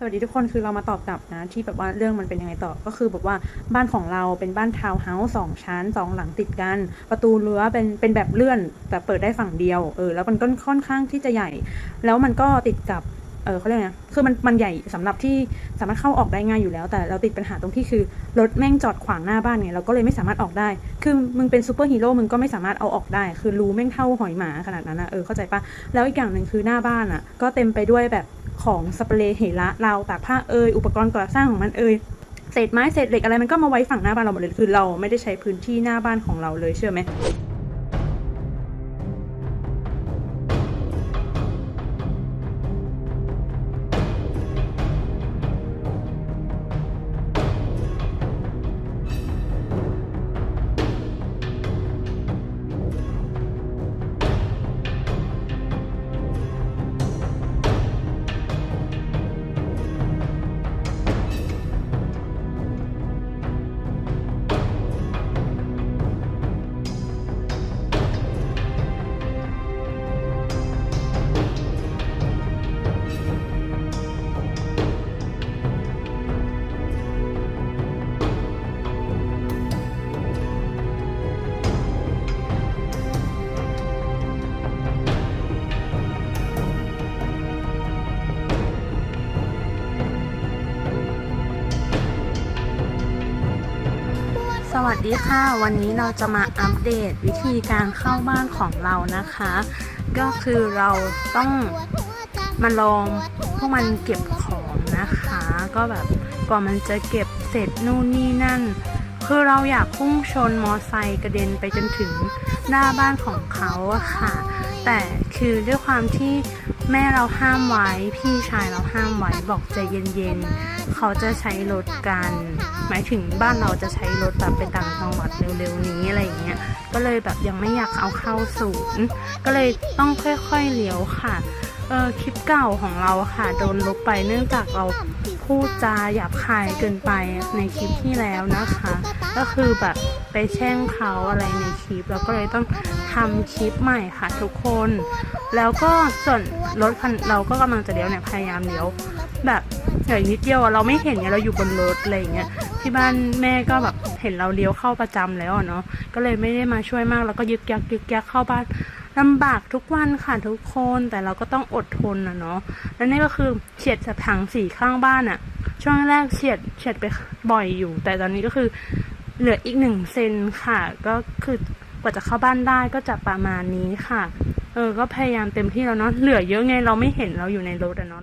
สวัสดีทุกคนคือเรามาตอบกลับนะ ที่แบบว่าเรื่องมันเป็นยังไงต่อก็คือแบบว่าบ้านของเราเป็นบ้านทาวน์เฮาส์สองชั้นสองหลังติดกัน ประตูรั้วเป็นเป็นแบบเลื่อน แต่เปิดได้ฝั่งเดียวเออแล้วมันก็ค่อนข้างที่จะใหญ่ แล้วมันก็ติดกับเออเขาเรียกไงคือมันมันใหญ่สำหรับที่สามารถเข้าออกได้ง่ายอยู่แล้ว แต่เราติดปัญหาตรงที่คือรถแม่งจอดขวางหน้าบ้านไงเราก็เลยไม่สามารถออกได้ คือมึงเป็นซูเปอร์ฮีโร่มึงก็ไม่สามารถเอาออกได้ คือรูแม่งเท่าหอยหมาขนาดนั้นนะเออเข้าใจปะแล้วอีกอย่างหนึ่งคือหน้าบ้านอะ ก็เต็มไปด้วยแบบ ของสเปรย์เหระราวตากผ้าเอยอุปกรณ์ก่อสร้างของมันเอยเศษไม้เศษเหล็กอะไรมันก็มาไว้ฝั่งหน้าบ้านเราหมดเลยคือเราไม่ได้ใช้พื้นที่หน้าบ้านของเราเลยเชื่อไหม สวัสดีค่ะ วันนี้เราจะมาอัปเดตวิธีการเข้าบ้านของเรานะคะ ก็คือเราต้องมาลองพวกมันเก็บของนะคะ ก็แบบกว่ามันจะเก็บเสร็จนู่นนี่นั่น คือเราอยากพุ่งชนมอไซค์กระเด็นไปจนถึงหน้าบ้านของเขาอะค่ะ แต่คือด้วยความที่แม่เราห้ามไว้พี่ชายเราห้ามไว้บอกใจเย็นๆเขาจะใช้รถกัน หมายถึงบ้านเราจะใช้รถแบบไปต่างจังหวัดเร็วๆนี้อะไรอย่างเงี้ยก็เลยแบบยังไม่อยากเอาเข้าศูนย์ก็เลยต้องค่อยๆเลี้ยวค่ะเออคลิปเก่าของเราค่ะ โดนลบไปเนื่องจากเรา พูดจาหยาบคายเกินไปในคลิปที่แล้วนะคะ ก็คือแบบไปแช่งเขาอะไรในคลิปเราก็เลยต้องทำคลิปใหม่ค่ะทุกคน แล้วก็ส่วนรถคันเราก็กำลังจะเลี้ยวเนี่ยพยายามเลี้ยวแบบเหลืออีกนิดเดียวเราไม่เห็นไงเราอยู่บนรถอะไรอย่างเงี้ยที่บ้านแม่ก็แบบเห็นเราเลี้ยวเข้าประจำแล้วเนาะก็เลยไม่ได้มาช่วยมากแล้วก็ยึกยักยึกยักเข้าบ้าน ลำบากทุกวันค่ะทุกคนแต่เราก็ต้องอดทนนะเนาะและนี่ก็คือเฉียดสับถังสีข้างบ้านอะช่วงแรกเฉียดเฉียดไปบ่อยอยู่ แต่ตอนนี้ก็คือเหลืออีกหนึ่งเซนค่ะ ก็คือกว่าจะเข้าบ้านได้ก็จะประมาณนี้ค่ะ เออ ก็พยายามเต็มที่แล้วเนาะเหลือเยอะไงเราไม่เห็นเราอยู่ในรถอะเนาะ